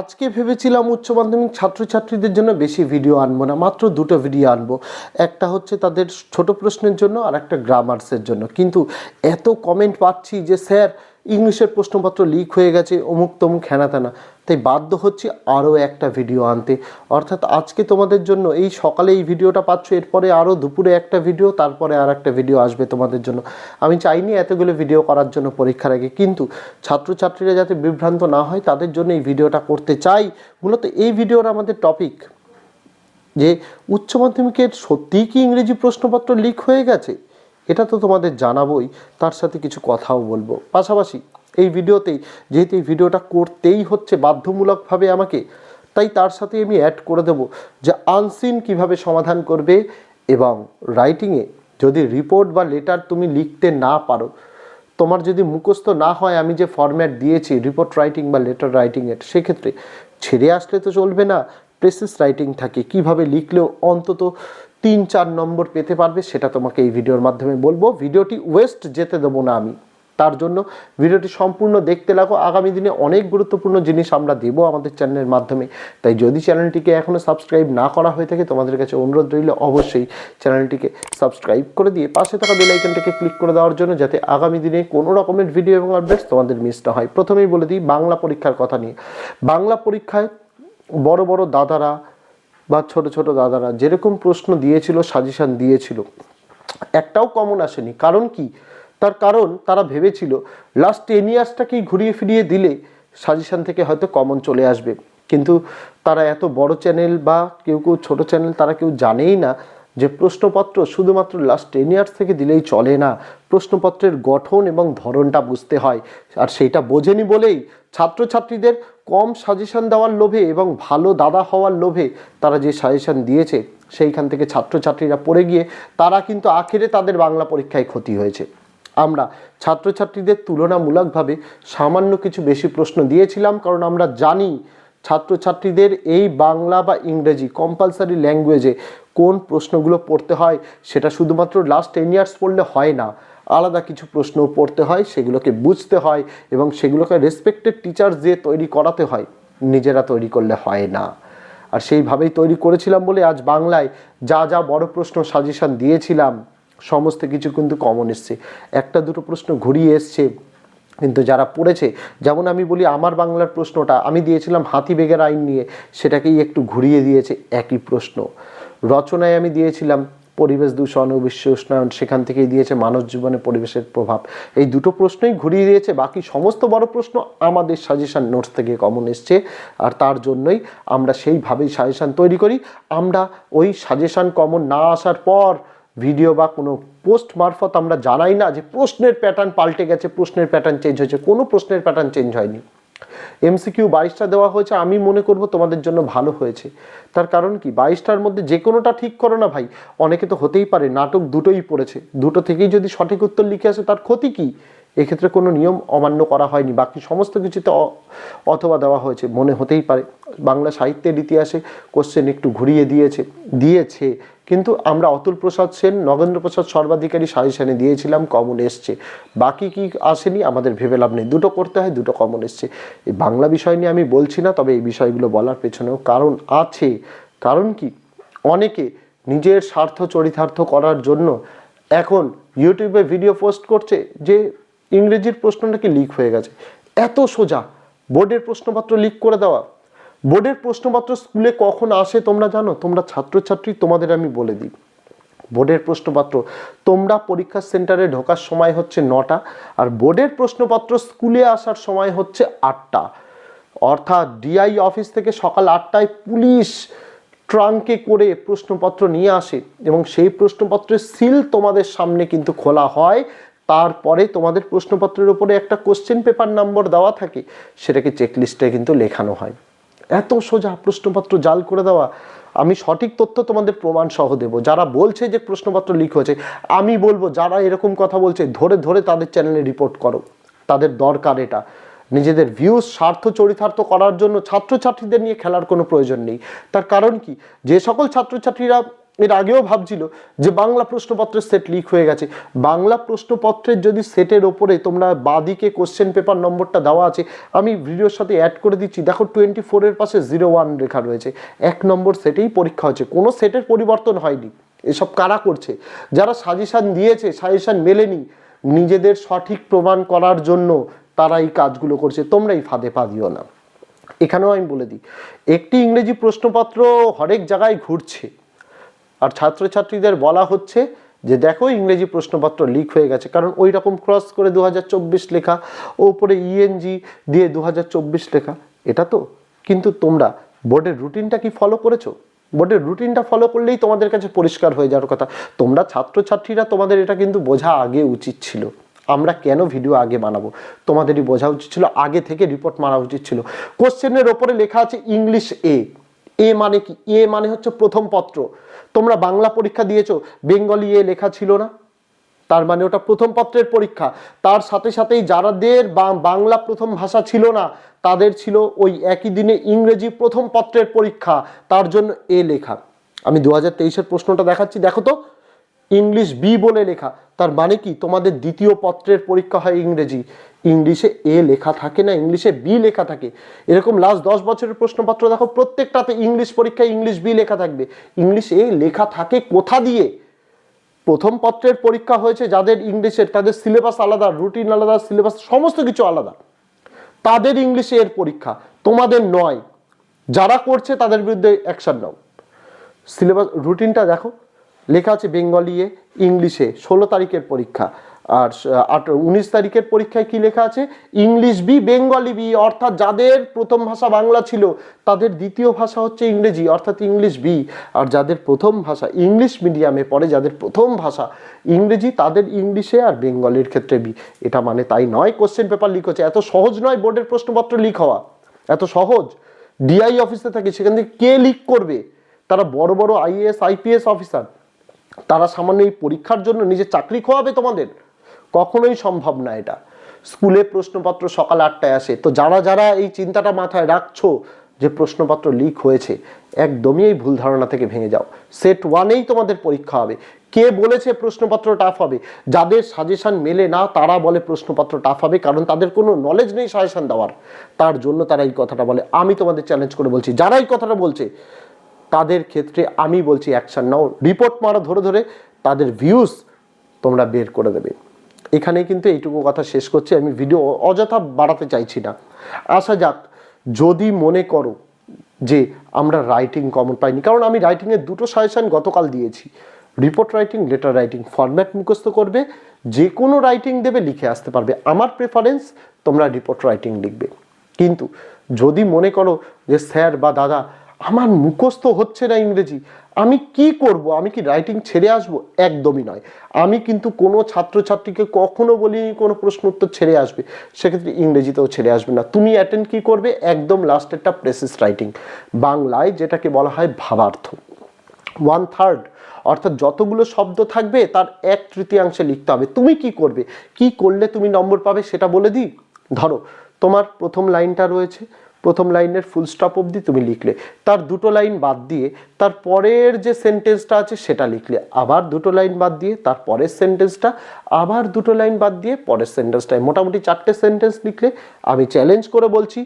আজকে ভেবেছিলাম উচ্চ মাধ্যমিক ছাত্রছাত্রীদের জন্য বেশি ভিডিও আনব না, মাত্র দুটো ভিডিও আনব। একটা হচ্ছে তাদের ছোট প্রশ্নের জন্য, আর একটা গ্রামার্সের জন্য। কিন্তু এত কমেন্ট পাচ্ছি যে, স্যার, ইংলিশের প্রশ্নপত্র লিক হয়ে গেছে অমুক তমুক হেনা তেনা তাই বাধ্য হচ্ছি আরও একটা ভিডিও আনতে। অর্থাৎ আজকে তোমাদের জন্য এই সকালে এই ভিডিওটা পাচ্ছ, এরপরে আরও দুপুরে একটা ভিডিও তারপরে আর একটা ভিডিও আসবে তোমাদের জন্য। আমি চাইনি এতগুলো ভিডিও করার জন্য পরীক্ষার আগে, কিন্তু ছাত্রছাত্রীরা যাতে বিভ্রান্ত না হয়, তাদের জন্য এই ভিডিওটা করতে চাই। মূলত এই ভিডিওর আমাদের টপিক যে উচ্চ মাধ্যমিকের সত্যিই কি ইংরেজি প্রশ্নপত্র লিক হয়ে গেছে? এটা তো তোমাদের জানাবোই, তার সাথে কিছু কথাও বলব। পাশাপাশি এই ভিডিওতেই, যেহেতু এই ভিডিওটা করতেই হচ্ছে বাধ্যমূলকভাবে আমাকে, তাই তার সাথে আমি অ্যাড করে দেব যে আনসিন কীভাবে সমাধান করবে এবং রাইটিংয়ে যদি রিপোর্ট বা লেটার তুমি লিখতে না পারো, তোমার যদি মুখস্থ না হয় আমি যে ফর্ম্যাট দিয়েছি রিপোর্ট রাইটিং বা লেটার রাইটিংয়ের সেক্ষেত্রে ছেড়ে আসলে তো চলবে না প্রেসিস রাইটিং থাকে। কীভাবে লিখলেও অন্তত তিন চার নম্বর পেতে পারবে, সেটা তোমাকে এই ভিডিওর মাধ্যমে বলব। ভিডিওটি ওয়েস্ট যেতে দেবো না আমি। তার জন্য ভিডিওটি সম্পূর্ণ দেখতে লাগো। আগামী দিনে অনেক গুরুত্বপূর্ণ জিনিস আমরা দেবো আমাদের চ্যানেলের মাধ্যমে। তাই যদি চ্যানেলটিকে এখনও সাবস্ক্রাইব না করা হয়ে থাকে, তোমাদের কাছে অনুরোধ রইল অবশ্যই চ্যানেলটিকে সাবস্ক্রাইব করে দিয়ে পাশে থাকা বেলাইকনটাকে ক্লিক করে দেওয়ার জন্য যাতে আগামী দিনে কোনো রকমের ভিডিও এবং আপডেটস তোমাদের মিস না হয়। প্রথমেই বলে দিই বাংলা পরীক্ষার কথা নিয়ে। বাংলা পরীক্ষায় বড় বড় দাদারা বা ছোট ছোট দাদারা যেরকম প্রশ্ন দিয়েছিল সাজেশান দিয়েছিল, একটাও কমন আসেনি। কারণ কি? তার কারণ তারা ভেবেছিল লাস্ট টেন ইয়ার্সটাকেই ঘুরিয়ে ফিরিয়ে দিলে সাজেশন থেকে হয়তো কমন চলে আসবে। কিন্তু তারা এত বড় চ্যানেল বা কেউ কেউ ছোটো চ্যানেল তারা কেউ জানেই না যে প্রশ্নপত্র শুধুমাত্র লাস্ট টেন ইয়ার্স থেকে দিলেই চলে না। প্রশ্নপত্রের গঠন এবং ধরনটা বুঝতে হয়। আর সেইটা বোঝেনি বলেই ছাত্রছাত্রীদের কম সাজেশন দেওয়ার লোভে এবং ভালো দাদা হওয়ার লোভে তারা যে সাজেশন দিয়েছে, সেইখান থেকে ছাত্রছাত্রীরা পড়ে গিয়ে তারা কিন্তু আখেরে তাদের বাংলা পরীক্ষায় ক্ষতি হয়েছে। আমরা ছাত্রছাত্রীদের তুলনামূলকভাবে সামান্য কিছু বেশি প্রশ্ন দিয়েছিলাম, কারণ আমরা জানি ছাত্রছাত্রীদের এই বাংলা বা ইংরেজি কম্পালসারি ল্যাঙ্গুয়েজে কোন প্রশ্নগুলো পড়তে হয় সেটা শুধুমাত্র লাস্ট টেন ইয়ার্স পড়লে হয় না। আলাদা কিছু প্রশ্ন পড়তে হয়, সেগুলোকে বুঝতে হয় এবং সেগুলোকে রেসপেক্টেড টিচার দিয়ে তৈরি করাতে হয়। নিজেরা তৈরি করলে হয় না। আর সেইভাবেই তৈরি করেছিলাম বলে আজ বাংলায় যা যা বড় প্রশ্ন সাজেশন দিয়েছিলাম সমস্ত কিছু কিন্তু কমন এসছে। একটা, দুটো প্রশ্ন ঘুরিয়ে এসছে, কিন্তু যারা পড়েছে, যেমন আমি বলি আমার বাংলার প্রশ্নটা, আমি দিয়েছিলাম হাতি বেগের আইন নিয়ে, সেটাকেই একটু ঘুরিয়ে দিয়েছে একই প্রশ্ন। রচনায় আমি দিয়েছিলাম পরিবেশ দূষণ ও বিশ্ব উষ্ণায়ন, সেখান থেকেই দিয়েছে মানব জীবনে পরিবেশের প্রভাব। এই দুটো প্রশ্নই ঘুরিয়ে দিয়েছে, বাকি সমস্ত বড় প্রশ্ন আমাদের সাজেশান নোটস থেকে কমন এসছে, আর তার জন্যই আমরা সেইভাবেই সাজেশান তৈরি করি। আমরা ওই সাজেশান কমন না আসার পর ভিডিও বা কোনো পোস্ট মারফত আমরা জানাই না যে প্রশ্নের প্যাটার্ন পাল্টে গেছে, প্রশ্নের প্যাটার্ন চেঞ্জ হয়েছে, কোনো প্রশ্নের প্যাটার্ন চেঞ্জ হয়নি। এমসিকিউ বাইশটা দেওয়া হয়েছে, আমি মনে করব তোমাদের জন্য ভালো হয়েছে। তার কারণ কি? বাইশটার মধ্যে যে কোনোটা ঠিক করো না ভাই, অনেকে তো হতেই পারে, নাটক দুটোই পড়েছে। দুটো থেকেই যদি সঠিক উত্তর লিখে আসে, তার ক্ষতি কি? এক্ষেত্রে কোনো নিয়ম অমান্য করা হয়নি। বাকি সমস্ত কিছুতে অথবা দেওয়া হয়েছে, মনে হতেই পারে। বাংলা সাহিত্যের ইতিহাসে কোশ্চেন একটু ঘুরিয়ে দিয়েছে দিয়েছে। কিন্তু আমরা অতুল প্রসাদ সেন, নগেন্দ্র প্রসাদ সর্বাধিকারী সাজেশনে দিয়েছিলাম, কমন এসছে। বাকি কি আসেনি আমাদের ভেবে লাভ নেই। দুটো করতে হয়, দুটো কমন এসছে। এই বাংলা বিষয় নিয়ে আমি বলছি না, তবে এই বিষয়গুলো বলার পেছনেও কারণ আছে। কারণ কি? অনেকে নিজের স্বার্থ চরিতার্থ করার জন্য এখন ইউটিউবে ভিডিও পোস্ট করছে যে ইংরেজির প্রশ্ন নাকি লিক হয়ে গেছে। এত সোজা। বোর্ডের প্রশ্নপত্র লিক করে দেওয়া। বোর্ডের প্রশ্নপত্র স্কুলে কখন আসে তোমরা জানো? তোমরা ছাত্রছাত্রী, তোমাদের আমি বলে দিই। বোর্ডের প্রশ্নপত্র, তোমরা পরীক্ষা সেন্টারে ঢোকার সময় হচ্ছে নটা, আর বোর্ডের প্রশ্নপত্র স্কুলে আসার সময় হচ্ছে আটটা। অর্থাৎ ডিআই অফিস থেকে সকাল আটটায় পুলিশ ট্রাঙ্কে করে প্রশ্নপত্র নিয়ে আসে এবং সেই প্রশ্নপত্রের সিল তোমাদের সামনে কিন্তু খোলা হয়। তারপরে তোমাদের প্রশ্নপত্রের উপরে একটা কোশ্চেন পেপার নম্বর দেওয়া থাকে। সেটাকে চেকলিস্টে কিন্তু লেখানো হয়। এত সোজা প্রশ্নপত্র জাল করে দেওয়া। আমি সঠিক তথ্য তোমাদের প্রমাণ সহ দেবো। যারা বলছে যে প্রশ্নপত্র লিক হয়েছে, আমি বলব, যারা এরকম কথা বলছে, ধরে ধরে তাদের চ্যানেলে রিপোর্ট করো। তাদের দরকার এটা। নিজেদের ভিউজ স্বার্থ, চরিতার্থ করার জন্য ছাত্রছাত্রীদের নিয়ে খেলার কোনো প্রয়োজন নেই। তার কারণ কি? যে সকল ছাত্রছাত্রীরা এর আগেও ভাবছিল যে বাংলা প্রশ্নপত্রের সেট লিক হয়ে গেছে। বাংলা প্রশ্নপত্রের যদি সেটের ওপরে তোমরা বাদিকে কোশ্চেন পেপার নম্বরটা দেওয়া আছে, আমি ভিডিওর সাথে অ্যাড করে দিচ্ছি। দেখো টোয়েন্টি ফোরের পাশে জিরো ওয়ান লেখা রয়েছে। এক নম্বর সেটেই পরীক্ষা হচ্ছে। কোনো সেটের পরিবর্তন হয়নি। এসব কারা করছে? যারা সাজেশান দিয়েছে সাজেশান মেলেনি, নিজেদের সঠিক প্রমাণ করার জন্য তারা এই কাজগুলো করছে। তোমরা এই ফাঁদে পা দিও না। এখানেও আমি বলে দিই, একটি ইংরেজি প্রশ্নপত্র হরেক জায়গায় ঘুরছে। আর ছাত্রছাত্রীদের বলা হচ্ছে যে দেখো ইংরেজি প্রশ্নপত্র লিক হয়ে গেছে, কারণ ওই রকম ক্রস করে দু হাজার চব্বিশ লেখা, ওপরে ইএনজি দিয়ে দু হাজার চব্বিশ লেখা, এটা তো। কিন্তু তোমরা বোর্ডের রুটিনটা কি ফলো করেছ? বোর্ডের রুটিনটা ফলো করলেই তোমাদের কাছে পরিষ্কার হয়ে যাওয়ার কথা। তোমরা ছাত্রছাত্রীরা তোমাদের এটা কিন্তু বোঝা আগে উচিত ছিল। আমরা কেন ভিডিও আগে বানাবো? তোমাদেরই বোঝা উচিত ছিল, আগে থেকে রিপোর্ট মারা উচিত ছিল। কোশ্চেনের ওপরে লেখা আছে ইংলিশ এ এ মানে কি? এ মানে হচ্ছে প্রথম পত্র। তোমরা বাংলা পরীক্ষা দিয়েছ, বেঙ্গলি এ লেখা ছিল না। তার মানে ওটা প্রথম পত্রের পরীক্ষা। তার সাথে সাথেই যারাদের বাংলা প্রথম ভাষা ছিল না, তাদের ছিল ওই একই দিনে ইংরেজি প্রথম পত্রের পরীক্ষা। তার জন্য এ লেখা। আমি দু হাজার প্রশ্নটা দেখাচ্ছি। দেখো তো ইংলিশ বি বলে লেখা। তার মানে কি? তোমাদের দ্বিতীয় পত্রের পরীক্ষা হয় ইংরেজি। ইংলিশে এ লেখা থাকে না, ইংলিশে বি লেখা থাকে। এরকম লাস্ট দশ বছরের প্রশ্নপত্র দেখো, প্রত্যেকটাতে ইংলিশ পরীক্ষায় ইংলিশ বি লেখা থাকবে। ইংলিশ এ লেখা থাকে কোথা দিয়ে? প্রথম পত্রের পরীক্ষা হয়েছে যাদের ইংলিশের, তাদের সিলেবাস আলাদা রুটিন আলাদা সিলেবাস সমস্ত কিছু আলাদা। তাদের ইংলিশে এর পরীক্ষা, তোমাদের নয়। যারা করছে তাদের বিরুদ্ধে অ্যাকশন নাও। সিলেবাস রুটিনটা দেখো। লেখা আছে বেঙ্গলি এ ইংলিশে ষোলো তারিখের পরীক্ষা। আর আট, উনিশ তারিখের পরীক্ষায় কি লেখা আছে? ইংলিশ বি বেঙ্গলি বি, অর্থাৎ যাদের প্রথম ভাষা বাংলা ছিল, তাদের দ্বিতীয় ভাষা হচ্ছে ইংরেজি, অর্থাৎ ইংলিশ বি। আর যাদের প্রথম ভাষা ইংলিশ মিডিয়ামে পড়ে, যাদের প্রথম ভাষা ইংরেজি, তাদের ইংলিশে আর বেঙ্গলির ক্ষেত্রে বি। এটা মানে তাই নয় কোশ্চেন পেপার লিক হচ্ছে। এত সহজ নয় বোর্ডের প্রশ্নপত্র লিক হওয়া। এত সহজ। ডিআই অফিসে থাকে, সেখান থেকে কে লিক করবে? তারা বড় বড় আইএএস আইপিএস অফিসার তারা সামান্য এই পরীক্ষার জন্য নিজের চাকরি খোয়াবে তোমাদের? কখনোই সম্ভব না এটা। স্কুলে প্রশ্নপত্র সকাল আটটায় আসে। তো যারা যারা এই চিন্তাটা মাথায় রাখছো যে প্রশ্নপত্র লিক হয়েছে, একদমই এই ভুল ধারণা থেকে ভেঙে যাও। সেট ওয়ানেই তোমাদের পরীক্ষা হবে। কে বলেছে প্রশ্নপত্র টাফ হবে? যাদের সাজেশন মেলে না, তারা বলে প্রশ্নপত্র টাফ হবে, কারণ তাদের কোনো নলেজ নেই সাজেশন দেওয়ার। তার জন্য তারা এই কথাটা বলে। আমি তোমাদের চ্যালেঞ্জ করে বলছি, যারা এই কথাটা বলছে তাদের ক্ষেত্রে আমি বলছি অ্যাকশন নাও। রিপোর্ট মারো ধরে ধরে, তাদের ভিউজ তোমরা বের করে দেবে। এখানে কিন্তু এইটুকু কথা শেষ করছি, আমি ভিডিও অযথা বাড়াতে চাইছি না। আসা যাক, যদি মনে করো যে আমরা রাইটিং কমন পাইনি, কারণ আমি রাইটিংয়ের দুটো সাজেশন গতকাল দিয়েছি। Report writing letter writing format মুখস্থ করবে যে কোনো রাইটিং দেবে লিখে আসতে পারবে। আমার প্রেফারেন্স তোমরা রিপোর্ট রাইটিং লিখবে। কিন্তু যদি মনে করো যে স্যার বা দাদা আমার মুখস্থ হচ্ছে না ইংরেজি। আমি কি করব? আমি কি রাইটিং ছেড়ে আসব? একদমই নয়। আমি কিন্তু কোনো ছাত্রছাত্রীকে কখনো বলিনি কোনো প্রশ্ন উত্তর ছেড়ে আসবে। সেক্ষেত্রে ইংরেজিতেও ছেড়ে আসবে না। তুমি অ্যাটেন্ড কি করবে? একদম লাস্টেরটা প্রেসিস রাইটিং বাংলায় যেটাকে বলা হয় ভাবার্থ। ওয়ান থার্ড অর্থাৎ যতগুলো শব্দ থাকবে, তার এক তৃতীয়াংশে লিখতে হবে। তুমি কি করবে? কি করলে তুমি নম্বর পাবে সেটা বলে দিই? ধরো, তোমার প্রথম লাইনটা রয়েছে। প্রথম লাইনের ফুল স্টপ অবধি তুমি লিখলে। তার দুটো লাইন বাদ দিয়ে তার পরের যে সেন্টেন্সটা আছে সেটা লিখলে। আবার দুটো লাইন বাদ দিয়ে তার পরের সেন্টেন্সটা আবার দুটো লাইন বাদ দিয়ে পরের সেন্টেন্সটায় মোটামুটি চারটে সেন্টেন্স লিখলে। আমি চ্যালেঞ্জ করে বলছি,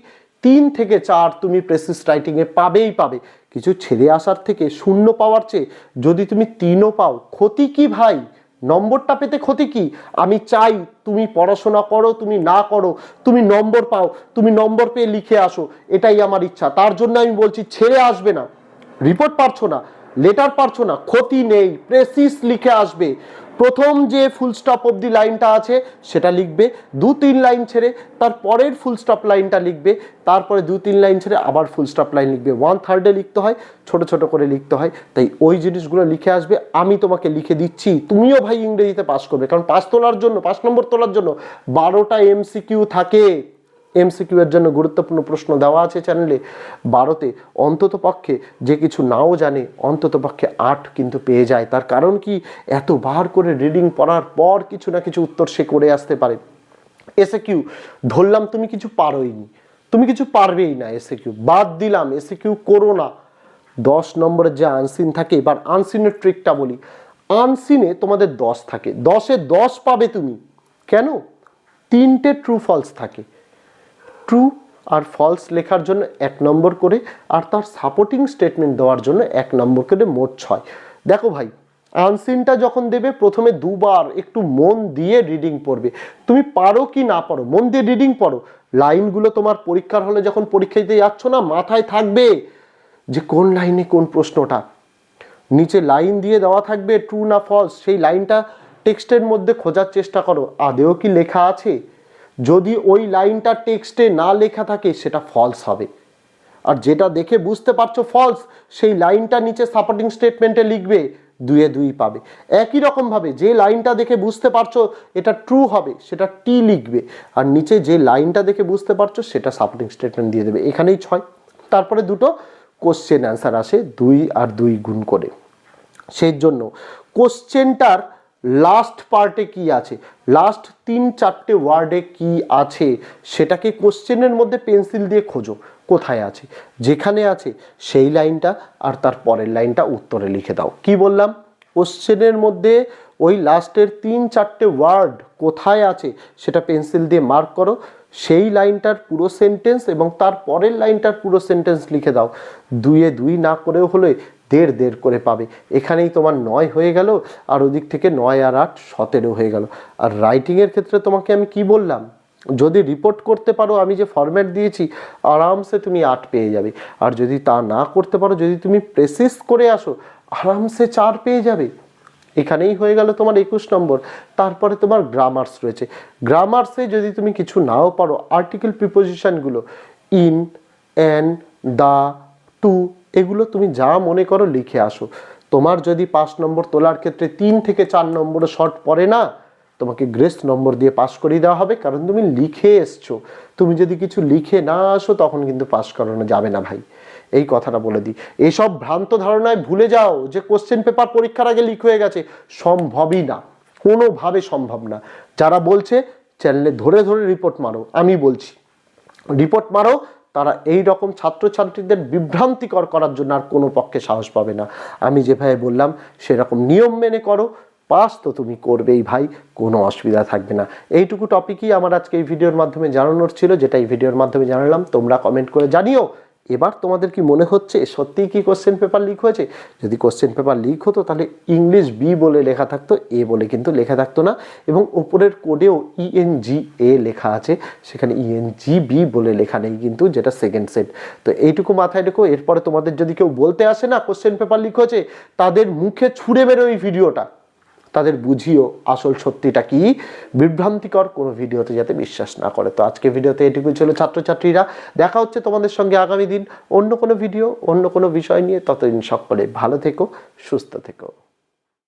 তিন থেকে চার তুমি প্রেসিস রাইটিংয়ে পাবেই পাবে। কিছু ছেড়ে আসার থেকে শূন্য পাওয়ার চেয়ে যদি তুমি তিনও পাও, ক্ষতি কি ভাই? নম্বরটা পেতে ক্ষতি কি? আমি চাই তুমি পড়াশোনা করো, তুমি না করো, তুমি নম্বর পাও, তুমি নম্বর পেয়ে লিখে আসো, এটাই আমার ইচ্ছা। তার জন্য আমি বলছি, ছেড়ে আসবে না। রিপোর্ট পারছ না, লেটার পারছ না, ক্ষতি নেই, প্রেসিস লিখে আসবে। প্রথম যে ফুল স্টপ অবধি লাইনটা আছে, সেটা লিখবে। দু তিন লাইন ছেড়ে তার পরের ফুল স্টপ লাইনটা লিখবে। তারপরে দু তিন লাইন ছেড়ে আবার ফুল স্টপ লাইন লিখবে। ওয়ান থার্ডে লিখতে হয়, ছোট ছোট করে লিখতে হয়। তাই ওই জিনিসগুলো লিখে আসবে। আমি তোমাকে লিখে দিচ্ছি। তুমিও ভাই ইংরেজিতে পাস করবে। কারণ পাস তোলার জন্য পাঁচ নম্বর তোলার জন্য বারোটা এমসিকিউ থাকে। এমসিকিউ এর জন্য গুরুত্বপূর্ণ প্রশ্ন দেওয়া আছে চ্যানেলে বারোতে অন্তত পক্ষে যে কিছু নাও জানে, অন্তত পক্ষে আট কিন্তু পেয়ে যায়। তার কারণ কি? এত বার করে রিডিং পড়ার পর কিছু না কিছু উত্তর সে করে আসতে পারে। এসে কিউ ধরলাম তুমি কিছু পারোই নি তুমি কিছু পারবেই না এসে কিউ বাদ দিলাম এসে কিউ করো না। দশ নম্বরের যে আনসিন থাকে, এবার আনসিনের ট্রিকটা বলি। আনসিনে তোমাদের দশ থাকে। দশে দশ পাবে তুমি। কেন? তিনটে ট্রু ফলস থাকে। ট্রু আর ফলস লেখার জন্য এক নম্বর করে আর তার সাপোর্টিং স্টেটমেন্ট দেওয়ার জন্য এক নম্বর করে মোট ছয়। দেখো ভাই আনসিনটা যখন দেবে, প্রথমে দুবার একটু মন দিয়ে রিডিং পড়বে। তুমি পারো কি না পারো? মন দিয়ে রিডিং পড়ো। লাইনগুলো তোমার পরীক্ষার হলে যখন পরীক্ষা দিতে যাচ্ছ না, মাথায় থাকবে যে কোন লাইনে কোন প্রশ্নটা। নিচে লাইন দিয়ে দেওয়া থাকবে ট্রু না ফলস সেই লাইনটা টেক্সটের মধ্যে খোঁজার চেষ্টা করো। আদেও কি লেখা আছে? যদি ওই লাইনটা টেক্সটে না লেখা থাকে, সেটা ফলস হবে। আর যেটা দেখে বুঝতে পারছ ফলস সেই লাইনটা নিচে সাপোর্টিং স্টেটমেন্টে লিখবে, দুয়ে দুই পাবে। একই রকমভাবে যে লাইনটা দেখে বুঝতে পারছ এটা ট্রু হবে, সেটা টি লিখবে। আর নিচে যে লাইনটা দেখে বুঝতে পারছ, সেটা সাপোর্টিং স্টেটমেন্ট দিয়ে দেবে। এখানেই ছয়। তারপরে দুটো কোশ্চেন অ্যান্সার আসে, দুই আর দুই গুণ করে। সেই জন্য কোশ্চেনটার লাস্ট পার্টে কি আছে? লাস্ট তিন চারটে ওয়ার্ডে কি আছে? সেটাকে কোশ্চেনের মধ্যে পেন্সিল দিয়ে খোঁজো, কোথায় আছে? যেখানে আছে, সেই লাইনটা আর তার পরের লাইনটা উত্তরে লিখে দাও। কি বললাম? কোশ্চেনের মধ্যে ওই লাস্টের তিন চারটে ওয়ার্ড কোথায় আছে, সেটা পেন্সিল দিয়ে মার্ক করো। সেই লাইনটার পুরো সেন্টেন্স এবং তার পরের লাইনটার পুরো সেন্টেন্স লিখে দাও। দুইয়ে দুই না করেও হলে দেড় দেড় করে পাবে। এখানেই তোমার নয় হয়ে গেল, আর ওদিক থেকে নয় আর আট সতেরো হয়ে গেল। আর রাইটিংয়ের ক্ষেত্রে তোমাকে আমি কি বললাম? যদি রিপোর্ট করতে পারো আমি যে ফরম্যাট দিয়েছি, আরামসে তুমি আট পেয়ে যাবে। আর যদি তা না করতে পারো, যদি তুমি প্রেসিস করে আসো, আরামসে চার পেয়ে যাবে। এখানেই হয়ে গেল তোমার একুশ নম্বর। তারপরে তোমার গ্রামার্স রয়েছে। গ্রামার্সে যদি তুমি কিছু নাও পারো আর্টিকেল প্রিপোজিশনগুলো ইন অ্যান দা টু এগুলো তুমি যা মনে করো লিখে আসো। তোমার যদি পাঁচ নম্বর তোলার ক্ষেত্রে তিন থেকে চার নম্বরে শর্ট পড়ে না, তোমাকে গ্রেস নম্বর দিয়ে পাস করিয়ে দেওয়া হবে, কারণ তুমি লিখে এসছো। তুমি যদি কিছু লিখে না আসো, তখন কিন্তু পাস করানো যাবে না ভাই। এই কথাটা বলে দিই। এইসব ভ্রান্ত ধারণায় ভুলে যাও যে কোশ্চেন পেপার পরীক্ষার আগে লিক হয়ে গেছে। সম্ভবই না। কোনোভাবে সম্ভব না। যারা বলছে চ্যানেলে ধরে ধরে রিপোর্ট মারো, আমি বলছি। রিপোর্ট মারো তারা এই রকম ছাত্রছাত্রীদের বিভ্রান্তিকর করার জন্য আর কোনো পক্ষে সাহস পাবে না। আমি যেভাবে বললাম, সেরকম নিয়ম মেনে করো, পাস তো তুমি করবেই ভাই, কোনো অসুবিধা থাকবে না। এইটুকু টপিকই আমার আজকে এই ভিডিওর মাধ্যমে জানানোর ছিল, যেটা এই ভিডিওর মাধ্যমে জানালাম, তোমরা কমেন্ট করে জানিও। এবার তোমাদের কি মনে হচ্ছে, সত্যিই কি কোশ্চেন পেপার লিক হয়েছে? যদি কোশ্চেন পেপার লিক হতো, তাহলে ইংলিশ বি বলে লেখা থাকতো এ বলে কিন্তু লেখা থাকতো না। এবং ওপরের কোডেও ইএনজি এ লেখা আছে, সেখানে ইএনজি বি বলে লেখা নেই কিন্তু, যেটা সেকেন্ড সেট তো এইটুকু মাথায় রেখো, এরপরে তোমাদের যদি কেউ বলতে আসে না কোশ্চেন পেপার লিক হয়েছে, তাদের মুখে ছুঁড়ে বেরো এই ভিডিওটা তাদের বুঝিও আসল সত্যিটা কি? বিভ্রান্তিকর কোনো ভিডিওতে যাতে বিশ্বাস না করে। তো আজকে ভিডিওতে এটুকুই ছিল ছাত্রছাত্রীরা। দেখা হচ্ছে তোমাদের সঙ্গে আগামী দিন অন্য কোনো ভিডিও, অন্য কোনো বিষয় নিয়ে। ততদিন সকলে ভালো থেকো, সুস্থ থেকো।